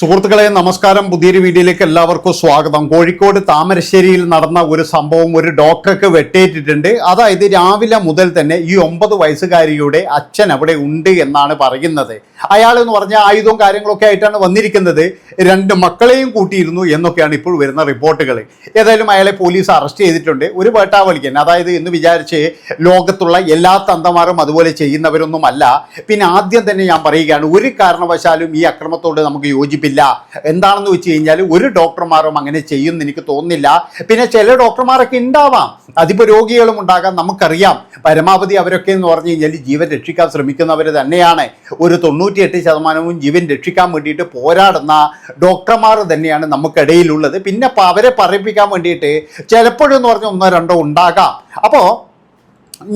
സുഹൃത്തുക്കളെ നമസ്കാരം. പുതിയൊരു വീഡിയോയിലേക്ക് എല്ലാവർക്കും സ്വാഗതം. കോഴിക്കോട് താമരശ്ശേരിയിൽ നടന്ന ഒരു സംഭവം ഒരു ഡോക്ടർക്ക് വെട്ടേറ്റിട്ടുണ്ട്. അതായത് രാവിലെ മുതൽ തന്നെ ഈ ഒമ്പത് വയസ്സുകാരിയുടെ അച്ഛൻ അവിടെ ഉണ്ട് എന്നാണ് പറയുന്നത്. അയാൾ എന്ന് പറഞ്ഞ ആയുധവും കാര്യങ്ങളൊക്കെ ആയിട്ടാണ് വന്നിരിക്കുന്നത്. രണ്ട് മക്കളെയും കൂട്ടിയിരുന്നു എന്നൊക്കെയാണ് ഇപ്പോൾ വരുന്ന റിപ്പോർട്ടുകൾ. ഏതായാലും അയാളെ പോലീസ് അറസ്റ്റ് ചെയ്തിട്ടുണ്ട്. ഒരു വേട്ടാവലിക്കൻ അതായത് എന്ന് വിചാരിച്ച് ലോകത്തുള്ള എല്ലാ തന്തമാരും അതുപോലെ ചെയ്യുന്നവരൊന്നുമല്ല. പിന്നെ ആദ്യം തന്നെ ഞാൻ പറയുകയാണ് ഒരു കാരണവശാലും ഈ അക്രമത്തോട് നമുക്ക് യോജിപ്പില്ല. എന്താണെന്ന് വെച്ച് കഴിഞ്ഞാൽ ഒരു ഡോക്ടർമാരും അങ്ങനെ ചെയ്യുമെന്ന് എനിക്ക് തോന്നുന്നില്ല. പിന്നെ ചില ഡോക്ടർമാരൊക്കെ ഉണ്ടാവാം. അതിപ്പോൾ രോഗികളും ഉണ്ടാകാം നമുക്കറിയാം. പരമാവധി അവരൊക്കെ എന്ന് പറഞ്ഞു കഴിഞ്ഞാൽ ജീവൻ രക്ഷിക്കാൻ ശ്രമിക്കുന്നവർ തന്നെയാണ്. ഒരു തൊണ്ണൂറ്റിയെട്ട് ശതമാനവും ജീവൻ രക്ഷിക്കാൻ വേണ്ടിയിട്ട് പോരാടുന്ന ഡോക്ടർമാർ തന്നെയാണ് നമുക്കിടയിലുള്ളത്. പിന്നെ അവരെ പറയിപ്പിക്കാൻ വേണ്ടിയിട്ട് ചിലപ്പോഴെന്ന് പറഞ്ഞാൽ ഒന്നോ രണ്ടോ ഉണ്ടാകാം. അപ്പോൾ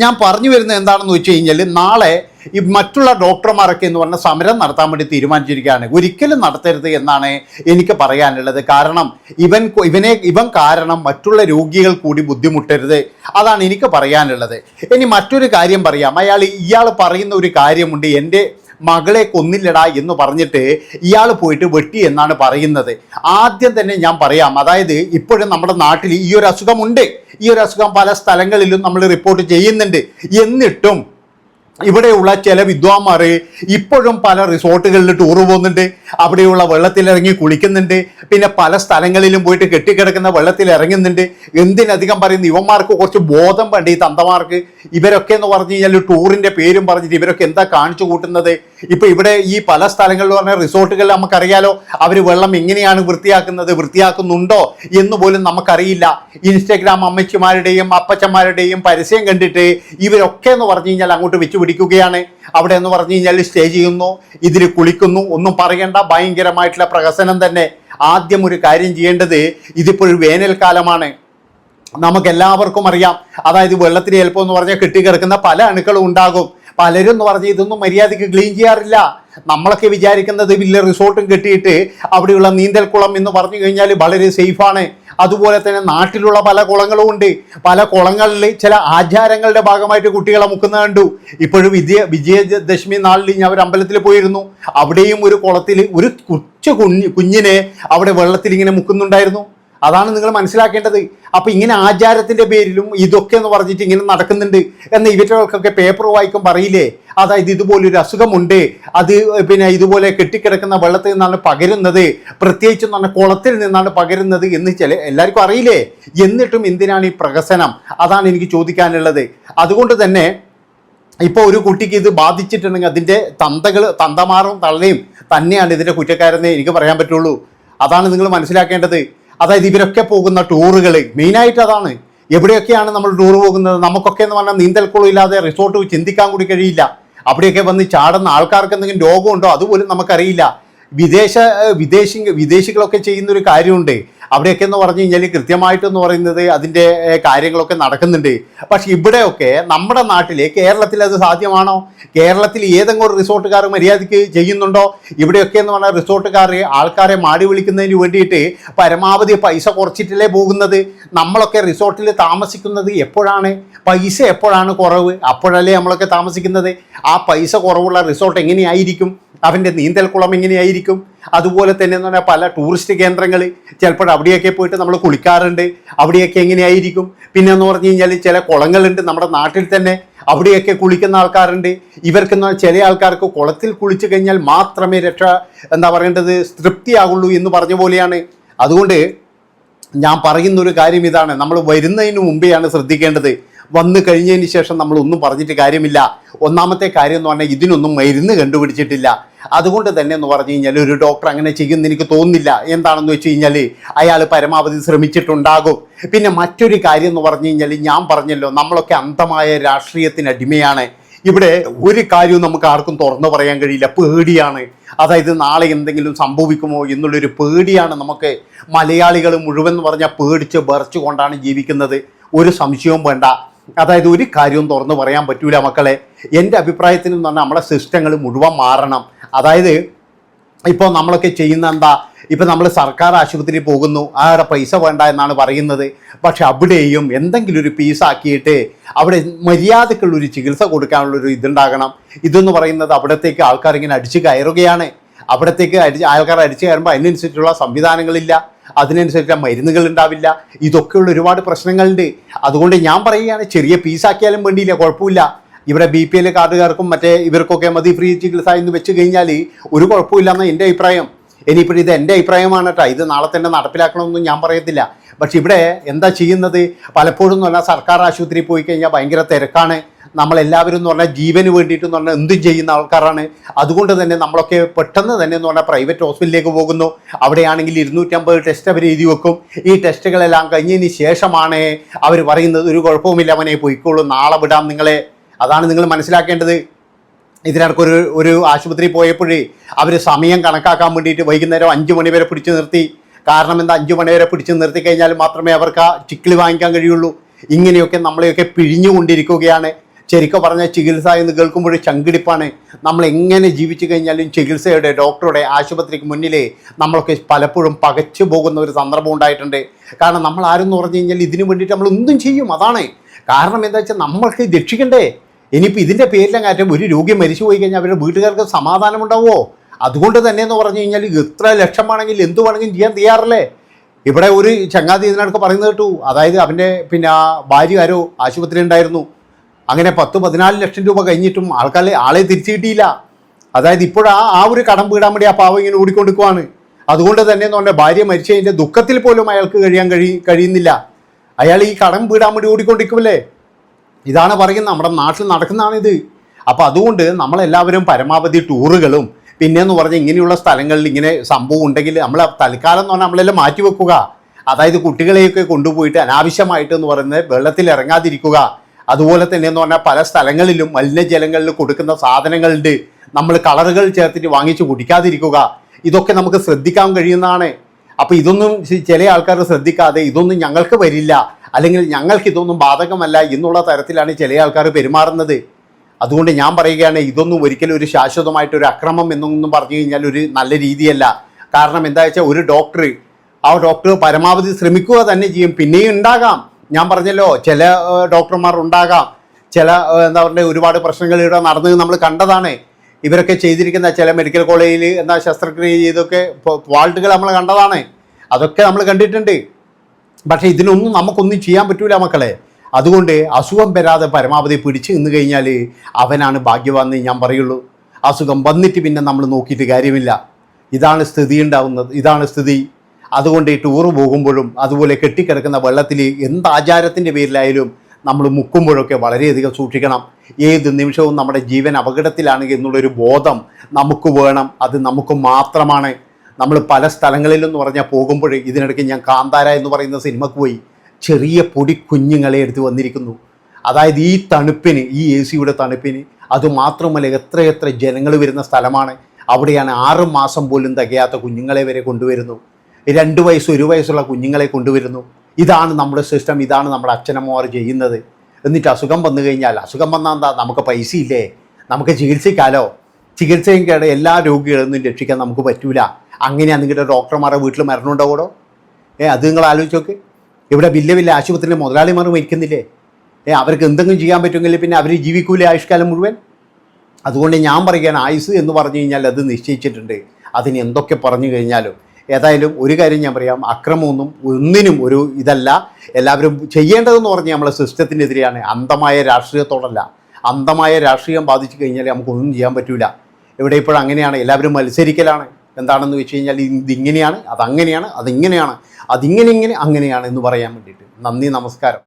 ഞാൻ പറഞ്ഞു വരുന്നത് എന്താണെന്ന് വെച്ച് കഴിഞ്ഞാൽ നാളെ ഈ മറ്റുള്ള ഡോക്ടർമാരൊക്കെ എന്ന് പറഞ്ഞ സമരം നടത്താൻ വേണ്ടി തീരുമാനിച്ചിരിക്കുകയാണ്. ഒരിക്കലും നടത്തരുത് എന്നാണ് എനിക്ക് പറയാനുള്ളത്. കാരണം ഇവൻ ഇവനെ ഇവൻ കാരണം മറ്റുള്ള രോഗികൾ കൂടി ബുദ്ധിമുട്ടരുത്. അതാണ് എനിക്ക് പറയാനുള്ളത്. ഇനി മറ്റൊരു കാര്യം പറയാം. അയാൾ ഇയാൾ പറയുന്ന ഒരു കാര്യമുണ്ട്. എന്റെ മകളെ കൊന്നില്ലടാ എന്ന് പറഞ്ഞിട്ട് ഇയാൾ പോയിട്ട് വെട്ടി എന്നാണ് പറയുന്നത്. ആദ്യം തന്നെ ഞാൻ പറയാം. അതായത് ഇപ്പോഴും നമ്മുടെ നാട്ടിൽ ഈ ഒരു അസുഖമുണ്ട്. ഈ ഒരു അസുഖം പല സ്ഥലങ്ങളിലും നമ്മൾ റിപ്പോർട്ട് ചെയ്യുന്നുണ്ട്. എന്നിട്ടും ഇവിടെയുള്ള ചില വിദ്വാൻമാർ ഇപ്പോഴും പല റിസോർട്ടുകളിൽ ടൂർ പോകുന്നുണ്ട്. അവിടെയുള്ള വെള്ളത്തിലിറങ്ങി കുളിക്കുന്നുണ്ട്. പിന്നെ പല സ്ഥലങ്ങളിലും പോയിട്ട് കെട്ടിക്കിടക്കുന്ന വെള്ളത്തിൽ ഇറങ്ങുന്നുണ്ട് എന്തിനധികം പറയുന്നു? ഇവന്മാർക്ക് കുറച്ച് ബോധം വേണ്ട ഈ തന്തമാർക്ക്? ഇവരൊക്കെ എന്ന് പറഞ്ഞു കഴിഞ്ഞാൽ ടൂറിന്റെ പേരും പറഞ്ഞിട്ട് ഇവരൊക്കെ എന്താ കാണിച്ചു കൂട്ടുന്നത്? ഇപ്പൊ ഇവിടെ ഈ പല സ്ഥലങ്ങളിൽ പറഞ്ഞ റിസോർട്ടുകളിൽ നമുക്കറിയാലോ. അവർ വെള്ളം എങ്ങനെയാണ് വൃത്തിയാക്കുന്നത് വൃത്തിയാക്കുന്നുണ്ടോ എന്ന് പോലും നമുക്കറിയില്ല. ഇൻസ്റ്റഗ്രാം അമ്മച്ചിമാരുടെയും അപ്പച്ചന്മാരുടെയും പരസ്യം കണ്ടിട്ട് ഇവരൊക്കെ എന്ന് പറഞ്ഞു കഴിഞ്ഞാൽ അങ്ങോട്ട് വെച്ച് പിടിക്കുകയാണ്. അവിടെ എന്ന് പറഞ്ഞു കഴിഞ്ഞാൽ സ്റ്റേ ചെയ്യുന്നു ഇതിൽ കുളിക്കുന്നു. ഒന്നും പറയണ്ട ഭയങ്കരമായിട്ടുള്ള പ്രഹസനം തന്നെ. ആദ്യം ഒരു കാര്യം ചെയ്യേണ്ടത് ഇതിപ്പോൾ വേനൽക്കാലമാണ്. നമുക്ക് എല്ലാവർക്കും അറിയാം. അതായത് വെള്ളത്തിന് എളുപ്പം എന്ന് പറഞ്ഞാൽ കെട്ടിക്കിടക്കുന്ന പല അണുക്കളും ഉണ്ടാകും. പലരും എന്ന് പറഞ്ഞാൽ ഇതൊന്നും മര്യാദയ്ക്ക് ക്ലീൻ ചെയ്യാറില്ല. നമ്മളൊക്കെ വിചാരിക്കുന്നത് വലിയ റിസോർട്ടും കെട്ടിയിട്ട് അവിടെയുള്ള നീന്തൽ കുളം എന്ന് പറഞ്ഞു കഴിഞ്ഞാൽ വളരെ സേഫാണ്. അതുപോലെ തന്നെ നാട്ടിലുള്ള പല കുളങ്ങളും ഉണ്ട്. പല കുളങ്ങളിൽ ചില ആചാരങ്ങളുടെ ഭാഗമായിട്ട് കുട്ടികളെ മുക്കുന്ന കണ്ടു. ഇപ്പോഴും വിജയ വിജയദശമി നാളിൽ ഞാൻ ഒരു അമ്പലത്തിൽ പോയിരുന്നു. അവിടെയും ഒരു കുളത്തിൽ ഒരു കൊച്ചു കുഞ്ഞ് കുഞ്ഞിനെ അവിടെ വെള്ളത്തിൽ ഇങ്ങനെ മുക്കുന്നുണ്ടായിരുന്നു. അതാണ് നിങ്ങൾ മനസ്സിലാക്കേണ്ടത്. അപ്പൊ ഇങ്ങനെ ആചാരത്തിന്റെ പേരിലും ഇതൊക്കെ എന്ന് പറഞ്ഞിട്ട് ഇങ്ങനെ നടക്കുന്നുണ്ട് എന്ന് ഇവറ്റകൾക്കൊക്കെ പേപ്പർ വായിക്കും പറയില്ലേ? അതായത് ഇതുപോലൊരു അസുഖമുണ്ട്. അത് പിന്നെ ഇതുപോലെ കെട്ടിക്കിടക്കുന്ന വെള്ളത്തിൽ നിന്നാണ് പകരുന്നത്. പ്രത്യേകിച്ച് പറഞ്ഞാൽ കുളത്തിൽ നിന്നാണ് പകരുന്നത് എന്ന് ചില എല്ലാവർക്കും അറിയില്ലേ? എന്നിട്ടും എന്തിനാണ് ഈ പ്രഹസനം? അതാണ് എനിക്ക് ചോദിക്കാനുള്ളത്. അതുകൊണ്ട് തന്നെ ഇപ്പോൾ ഒരു കുട്ടിക്ക് ഇത് ബാധിച്ചിട്ടുണ്ടെങ്കിൽ അതിന്റെ തന്തകൾ തന്തമാറും തള്ളയും തന്നെയാണ് ഇതിന്റെ കുറ്റക്കാരെന്ന് എനിക്ക് പറയാൻ പറ്റുള്ളൂ. അതാണ് നിങ്ങൾ മനസ്സിലാക്കേണ്ടത്. അതായത് ഇവരൊക്കെ പോകുന്ന ടൂറുകൾ മെയിനായിട്ട് അതാണ്. എവിടെയൊക്കെയാണ് നമ്മൾ ടൂർ പോകുന്നത്? നമുക്കൊക്കെ എന്ന് പറഞ്ഞാൽ നീന്തൽക്കുളം ഇല്ലാതെ റിസോർട്ട് ചിന്തിക്കാൻ കൂടി കഴിയില്ല. അവിടെയൊക്കെ വന്ന് ചാടുന്ന ആൾക്കാർക്ക് എന്തെങ്കിലും രോഗമുണ്ടോ? അതുപോലും നമുക്കറിയില്ല. വിദേശ വിദേശി വിദേശികളൊക്കെ ചെയ്യുന്ന ഒരു കാര്യമുണ്ട്. അവിടെയൊക്കെ എന്ന് പറഞ്ഞു കഴിഞ്ഞാൽ കൃത്യമായിട്ടെന്ന് പറയുന്നത് അതിന്റെ കാര്യങ്ങളൊക്കെ നടക്കുന്നുണ്ട്. പക്ഷെ ഇവിടെയൊക്കെ നമ്മുടെ നാട്ടിൽ കേരളത്തിൽ അത് സാധ്യമാണോ? കേരളത്തിൽ ഏതെങ്കിലും റിസോർട്ടുകാർ മര്യാദയ്ക്ക് ചെയ്യുന്നുണ്ടോ? ഇവിടെയൊക്കെ എന്ന് പറഞ്ഞാൽ റിസോർട്ടുകാർ ആൾക്കാരെ മാടി വിളിക്കുന്നതിന് വേണ്ടിയിട്ട് പരമാവധി പൈസ കുറച്ചിട്ടല്ലേ പോകുന്നത്? നമ്മളൊക്കെ റിസോർട്ടിൽ താമസിക്കുന്നത് എപ്പോഴാണ്? പൈസ എപ്പോഴാണ് കുറവ്? അപ്പോഴല്ലേ നമ്മളൊക്കെ താമസിക്കുന്നത്? ആ പൈസ കുറവുള്ള റിസോർട്ട് എങ്ങനെയായിരിക്കും? അവന്റെ നീന്തൽക്കുളം എങ്ങനെയായിരിക്കും? അതുപോലെ തന്നെ എന്ന് പറഞ്ഞാൽ പല ടൂറിസ്റ്റ് കേന്ദ്രങ്ങൾ. ചിലപ്പോൾ അവിടെയൊക്കെ പോയിട്ട് നമ്മൾ കുളിക്കാറുണ്ട്. അവിടെയൊക്കെ എങ്ങനെയായിരിക്കും? പിന്നെ എന്ന് പറഞ്ഞു കഴിഞ്ഞാൽ ചില കുളങ്ങളുണ്ട് നമ്മുടെ നാട്ടിൽ തന്നെ. അവിടെയൊക്കെ കുളിക്കുന്ന ആൾക്കാരുണ്ട്. ഇവർക്ക് ചില ആൾക്കാർക്ക് കുളത്തിൽ കുളിച്ചു കഴിഞ്ഞാൽ മാത്രമേ രക്ഷ എന്താ പറയേണ്ടത് തൃപ്തിയാകുള്ളൂ എന്ന് പറഞ്ഞ പോലെയാണ്. അതുകൊണ്ട് ഞാൻ പറയുന്നൊരു കാര്യം ഇതാണ്. നമ്മൾ വരുന്നതിന് മുമ്പെയാണ് ശ്രദ്ധിക്കേണ്ടത്. വന്നു കഴിഞ്ഞതിന് ശേഷം നമ്മൾ ഒന്നും പറഞ്ഞിട്ട് കാര്യമില്ല. ഒന്നാമത്തെ കാര്യം എന്ന് പറഞ്ഞാൽ ഇതിനൊന്നും മരുന്ന് കണ്ടുപിടിച്ചിട്ടില്ല. അതുകൊണ്ട് തന്നെ എന്ന് പറഞ്ഞു കഴിഞ്ഞാൽ ഒരു ഡോക്ടർ അങ്ങനെ ചെയ്യുമെന്ന് എനിക്ക് തോന്നുന്നില്ല. എന്താണെന്ന് വെച്ച് കഴിഞ്ഞാൽ അയാൾ പരമാവധി ശ്രമിച്ചിട്ടുണ്ടാകും. പിന്നെ മറ്റൊരു കാര്യം എന്ന് പറഞ്ഞു കഴിഞ്ഞാൽ ഞാൻ പറഞ്ഞല്ലോ നമ്മളൊക്കെ അന്ധമായ രാഷ്ട്രീയത്തിന് അടിമയാണ്. ഇവിടെ ഒരു കാര്യവും നമുക്ക് ആർക്കും തുറന്നു പറയാൻ കഴിയില്ല. പേടിയാണ്. അതായത് നാളെ എന്തെങ്കിലും സംഭവിക്കുമോ എന്നുള്ളൊരു പേടിയാണ് നമുക്ക്. മലയാളികൾ മുഴുവൻ എന്ന് പറഞ്ഞാൽ പേടിച്ച് ബറച്ചു കൊണ്ടാണ് ജീവിക്കുന്നത്. ഒരു സംശയവും വേണ്ട. അതായത് ഒരു കാര്യവും തുറന്നു പറയാൻ പറ്റൂല മക്കളെ. എന്റെ അഭിപ്രായത്തിൽ എന്ന് പറഞ്ഞാൽ നമ്മളെ സിസ്റ്റങ്ങൾ മുഴുവൻ മാറണം. അതായത് ഇപ്പോൾ നമ്മളൊക്കെ ചെയ്യുന്ന എന്താ ഇപ്പം നമ്മൾ സർക്കാർ ആശുപത്രിയിൽ പോകുന്നു ആടെ പൈസ വേണ്ട എന്നാണ് പറയുന്നത്. പക്ഷെ അവിടെയും എന്തെങ്കിലും ഒരു പീസാക്കിയിട്ട് അവിടെ മര്യാദക്കുള്ളൊരു ചികിത്സ കൊടുക്കാനുള്ളൊരു ഇതുണ്ടാകണം. ഇതെന്ന് പറയുന്നത് അവിടത്തേക്ക് ആൾക്കാർ ഇങ്ങനെ അടിച്ചു കയറുകയാണ്. അവിടത്തേക്ക് അടിച്ച് ആൾക്കാർ അടിച്ചു കയറുമ്പോൾ അതിനനുസരിച്ചുള്ള സംവിധാനങ്ങളില്ല. അതിനനുസരിച്ചുള്ള മരുന്നുകൾ ഉണ്ടാവില്ല. ഇതൊക്കെയുള്ള ഒരുപാട് പ്രശ്നങ്ങളുണ്ട്. അതുകൊണ്ട് ഞാൻ പറയുകയാണ് ചെറിയ പീസാക്കിയാലും വേണ്ടിയില്ല കുഴപ്പമില്ല. ഇവിടെ ബി പി എൽ കാർഡുകാർക്കും മറ്റേ ഇവർക്കൊക്കെ മതി ഫ്രീ ചികിത്സ എന്ന് വെച്ച് കഴിഞ്ഞാൽ ഒരു കുഴപ്പമില്ലെന്ന് എന്റെ അഭിപ്രായം. ഇനിയിപ്പോൾ ഇത് എന്റെ അഭിപ്രായമാണ് കേട്ടോ ഇത് നാളെ തന്നെ നടപ്പിലാക്കണമെന്നും ഞാൻ പറയത്തില്ല. പക്ഷെ ഇവിടെ എന്താ ചെയ്യുന്നത്? പലപ്പോഴും എന്ന് പറഞ്ഞാൽ സർക്കാർ ആശുപത്രിയിൽ പോയി കഴിഞ്ഞാൽ ഭയങ്കര തിരക്കാണ്. നമ്മളെല്ലാവരും എന്ന് പറഞ്ഞാൽ ജീവന് വേണ്ടിയിട്ട് എന്ന് പറഞ്ഞാൽ എന്തും ചെയ്യുന്ന ആൾക്കാരാണ്. അതുകൊണ്ട് തന്നെ നമ്മളൊക്കെ പെട്ടെന്ന് തന്നെ എന്ന് പറഞ്ഞാൽ പ്രൈവറ്റ് ഹോസ്പിറ്റലിലേക്ക് പോകുന്നു. അവിടെയാണെങ്കിൽ ഇരുന്നൂറ്റമ്പത് ടെസ്റ്റ് അവർ എഴുതി വെക്കും. ഈ ടെസ്റ്റുകളെല്ലാം കഴിഞ്ഞതിന് ശേഷമാണ് അവർ പറയുന്നത് ഒരു കുഴപ്പവുമില്ല അവനെ പോയിക്കോളൂ നാളെ വിടാം നിങ്ങളെ. അതാണ് നിങ്ങൾ മനസ്സിലാക്കേണ്ടത്. ഇതിനിടയ്ക്കൊരു ഒരു ആശുപത്രി പോയപ്പോഴേ അവർ സമയം കണക്കാക്കാൻ വേണ്ടിയിട്ട് വൈകുന്നേരം അഞ്ച് മണി വരെ പിടിച്ചു നിർത്തി. കാരണം എന്താ? അഞ്ച് മണി വരെ പിടിച്ചു നിർത്തി കഴിഞ്ഞാൽ മാത്രമേ അവർക്ക് ആ ചിക്കിളി വാങ്ങിക്കാൻ കഴിയുള്ളൂ. ഇങ്ങനെയൊക്കെ നമ്മളെയൊക്കെ പിഴിഞ്ഞുകൊണ്ടിരിക്കുകയാണ്. ശരിക്കും പറഞ്ഞാൽ ചികിത്സ എന്ന് കേൾക്കുമ്പോൾ ചങ്കിടിപ്പാണ് നമ്മൾ എങ്ങനെ ജീവിച്ചു കഴിഞ്ഞാലും ചികിത്സയുടെ ഡോക്ടറുടെ ആശുപത്രിക്ക് മുന്നിലേ നമ്മളൊക്കെ പലപ്പോഴും പകച്ചു പോകുന്ന ഒരു സന്ദർഭം ഉണ്ടായിട്ടുണ്ട്. കാരണം നമ്മൾ ആരെന്ന് പറഞ്ഞു കഴിഞ്ഞാൽ ഇതിനു വേണ്ടിയിട്ട് നമ്മൾ ഒന്നും ചെയ്യും. അതാണ്. കാരണം എന്താ വെച്ചാൽ നമ്മൾക്ക് രക്ഷിക്കണ്ടേ? ഇനിയിപ്പോൾ ഇതിന്റെ പേരിലെങ്ങാറ്റം ഒരു രോഗി മരിച്ചു പോയി കഴിഞ്ഞാൽ അവരുടെ വീട്ടുകാർക്ക് സമാധാനം ഉണ്ടാവുമോ? അതുകൊണ്ട് തന്നെ എന്ന് പറഞ്ഞു കഴിഞ്ഞാൽ എത്ര ലക്ഷം വേണമെങ്കിൽ എന്ത് വേണമെങ്കിലും ചെയ്യാൻ തയ്യാറല്ലേ? ഇവിടെ ഒരു ചങ്ങാതി ഇതിനടുക്ക് പറയുന്നത് കേട്ടു. അതായത് അവന്റെ പിന്നെ ആ ഭാര്യ ആരോ ആശുപത്രി ഉണ്ടായിരുന്നു. അങ്ങനെ പത്ത് പതിനാല് ലക്ഷം രൂപ കഴിഞ്ഞിട്ടും ആൾക്കാരെ ആളെ തിരിച്ചു കിട്ടിയില്ല. അതായത് ഇപ്പോഴാ ആ ഒരു കടം വീടാൻ വേണ്ടി ആ പാവം ഇങ്ങനെ ഓടിക്കൊണ്ടിരിക്കുവാണ്. അതുകൊണ്ട് തന്നെ എന്ന് പറഞ്ഞാൽ ഭാര്യ മരിച്ചതിന്റെ ദുഃഖത്തിൽ പോലും അയാൾക്ക് കഴിയാൻ കഴി കഴിയുന്നില്ല. അയാൾ ഈ കടം വീടാൻ വേണ്ടി ഓടിക്കൊണ്ടിരിക്കുമല്ലേ? ഇതാണ് പറയുന്നത് നമ്മുടെ നാട്ടിൽ നടക്കുന്നതാണിത്. അപ്പോൾ അതുകൊണ്ട് നമ്മളെല്ലാവരും പരമാവധി ടൂറുകളും പിന്നെന്ന് പറഞ്ഞാൽ ഇങ്ങനെയുള്ള സ്ഥലങ്ങളിൽ ഇങ്ങനെ സംഭവം ഉണ്ടെങ്കിൽ നമ്മൾ തൽക്കാലം എന്ന് പറഞ്ഞാൽ നമ്മളെല്ലാം മാറ്റി വെക്കുക അതായത് കുട്ടികളെയൊക്കെ കൊണ്ടുപോയിട്ട് അനാവശ്യമായിട്ട് എന്ന് പറയുന്നത് വെള്ളത്തിൽ ഇറങ്ങാതിരിക്കുക. അതുപോലെ തന്നെ എന്ന് പറഞ്ഞാൽ പല സ്ഥലങ്ങളിലും മലിനജലങ്ങളിൽ കൊടുക്കുന്ന സാധനങ്ങളുണ്ട്. നമ്മൾ കളറുകൾ ചേർത്തിട്ട് വാങ്ങിച്ച് കുടിക്കാതിരിക്കുക. ഇതൊക്കെ നമുക്ക് ശ്രദ്ധിക്കാൻ കഴിയുന്നതാണ്. അപ്പോൾ ഇതൊന്നും ചില ആൾക്കാർ ശ്രദ്ധിക്കാതെ ഇതൊന്നും ഞങ്ങൾക്ക് വരില്ല. അല്ലെങ്കിൽ ഞങ്ങൾക്ക് ഇതൊന്നും ബാധകമല്ല എന്നുള്ള തരത്തിലാണ് ചില ആൾക്കാർ പെരുമാറുന്നത്. അതുകൊണ്ട് ഞാൻ പറയുകയാണ് ഇതൊന്നും ഒരിക്കലും ഒരു ശാശ്വതമായിട്ട് ഒരു അക്രമം എന്നൊന്നും പറഞ്ഞു കഴിഞ്ഞാൽ ഒരു നല്ല രീതിയല്ല. കാരണം എന്താ വെച്ചാൽ ഒരു ഡോക്ടർ ആ ഡോക്ടർ പരമാവധി ശ്രമിക്കുക തന്നെ ചെയ്യും. പിന്നെയും ഉണ്ടാകാം. ഞാൻ പറഞ്ഞല്ലോ ചില ഡോക്ടർമാർ ഉണ്ടാകാം ചില എന്താ പറയുക ഒരുപാട് പ്രശ്നങ്ങൾ ഇവിടെ നടന്നത് നമ്മൾ കണ്ടതാണ്. ഇവരൊക്കെ ചെയ്തിരിക്കുന്ന ചില മെഡിക്കൽ കോളേജിൽ എന്താ ശസ്ത്രക്രിയ ചെയ്തൊക്കെ വാൾട്ടുകൾ നമ്മൾ കണ്ടതാണ്. അതൊക്കെ നമ്മൾ കണ്ടിട്ടുണ്ട്. പക്ഷേ ഇതിനൊന്നും നമുക്കൊന്നും ചെയ്യാൻ പറ്റൂല മക്കളെ. അതുകൊണ്ട് അസുഖം വരാതെ പരമാവധി പിടിച്ച് നിന്ന് കഴിഞ്ഞാൽ അവനാണ് ഭാഗ്യവാന്ന് ഞാൻ പറയുള്ളൂ. അസുഖം വന്നിട്ട് പിന്നെ നമ്മൾ നോക്കിയിട്ട് കാര്യമില്ല. ഇതാണ് സ്ഥിതി ഉണ്ടാവുന്നത്. ഇതാണ് സ്ഥിതി. അതുകൊണ്ട് ഈ ടൂറ് പോകുമ്പോഴും അതുപോലെ കെട്ടിക്കിടക്കുന്ന വെള്ളത്തിൽ എന്ത് ആചാരത്തിന്റെ പേരിലായാലും നമ്മൾ മുക്കുമ്പോഴൊക്കെ വളരെയധികം സൂക്ഷിക്കണം. ഏത് നിമിഷവും നമ്മുടെ ജീവൻ അപകടത്തിലാണ് എന്നുള്ളൊരു ബോധം നമുക്ക് വേണം. അത് നമുക്ക് മാത്രമാണ്. നമ്മൾ പല സ്ഥലങ്ങളിലെന്ന് പറഞ്ഞാൽ പോകുമ്പോൾ ഇതിനിടയ്ക്ക് ഞാൻ കാന്താര എന്ന് പറയുന്ന സിനിമക്ക് പോയി ചെറിയ പൊടി കുഞ്ഞുങ്ങളെ എടുത്ത് വന്നിരിക്കുന്നു. അതായത് ഈ തണുപ്പിന് ഈ എ സിയുടെ തണുപ്പിന് അതുമാത്രമല്ല എത്രയെത്ര ജനങ്ങൾ വരുന്ന സ്ഥലമാണ്. അവിടെയാണ് ആറ് മാസം പോലും തികയാത്ത കുഞ്ഞുങ്ങളെ വരെ കൊണ്ടുവരുന്നു. രണ്ട് വയസ്സ് ഒരു വയസ്സുള്ള കുഞ്ഞുങ്ങളെ കൊണ്ടുവരുന്നു. ഇതാണ് നമ്മുടെ സിസ്റ്റം ഇതാണ് നമ്മുടെ അച്ഛനമ്മമാർ ചെയ്യുന്നത്. എന്നിട്ട് അസുഖം വന്നു കഴിഞ്ഞാൽ അസുഖം വന്നാൽ എന്താ? നമുക്ക് പൈസ ഇല്ലേ? നമുക്ക് ചികിത്സിക്കാലോ? ചികിത്സയും കേട എല്ലാ രോഗികളൊന്നും രക്ഷിക്കാൻ നമുക്ക് പറ്റൂല. അങ്ങനെയാണ് നിങ്ങളുടെ ഡോക്ടർമാരുടെ വീട്ടിൽ മരണമുണ്ടാവൂടോ ഏ അത് നിങ്ങൾ ആലോചിച്ച് നോക്ക്. ഇവിടെ വലിയ വലിയ ആശുപത്രിയിലെ മുതലാളിമാർ മരിക്കുന്നില്ലേ? ഏ അവർക്ക് എന്തെങ്കിലും ചെയ്യാൻ പറ്റുമെങ്കിൽ പിന്നെ അവർ ജീവിക്കൂലേ ആയുഷ്കാലം മുഴുവൻ? അതുകൊണ്ട് ഞാൻ പറയുകയാണ് ആയുസ് എന്ന് പറഞ്ഞു കഴിഞ്ഞാൽ അത് നിശ്ചയിച്ചിട്ടുണ്ട്. അതിന് എന്തൊക്കെ പറഞ്ഞു കഴിഞ്ഞാലും ഏതായാലും ഒരു കാര്യം ഞാൻ പറയാം. അക്രമമൊന്നും ഒന്നിനും ഒരു ഇതല്ല. എല്ലാവരും ചെയ്യേണ്ടതെന്ന് പറഞ്ഞാൽ നമ്മളെ സിസ്റ്റത്തിനെതിരെയാണ്. അന്ധമായ രാഷ്ട്രീയത്തോടല്ല. അന്ധമായ രാഷ്ട്രീയം ബാധിച്ചു കഴിഞ്ഞാൽ നമുക്കൊന്നും ചെയ്യാൻ പറ്റില്ല ഇവിടെ ഇപ്പോൾ അങ്ങനെയാണ്. എല്ലാവരും മത്സരിക്കലാണ്. എന്താണെന്ന് വെച്ച് കഴിഞ്ഞാൽ ഇതിങ്ങനെയാണ് അതങ്ങനെയാണ് അതിങ്ങനെയാണ് അതിങ്ങനെ ഇങ്ങനെ അങ്ങനെയാണ് എന്ന് പറയാൻ വേണ്ടിയിട്ട്. നന്ദി നമസ്കാരം.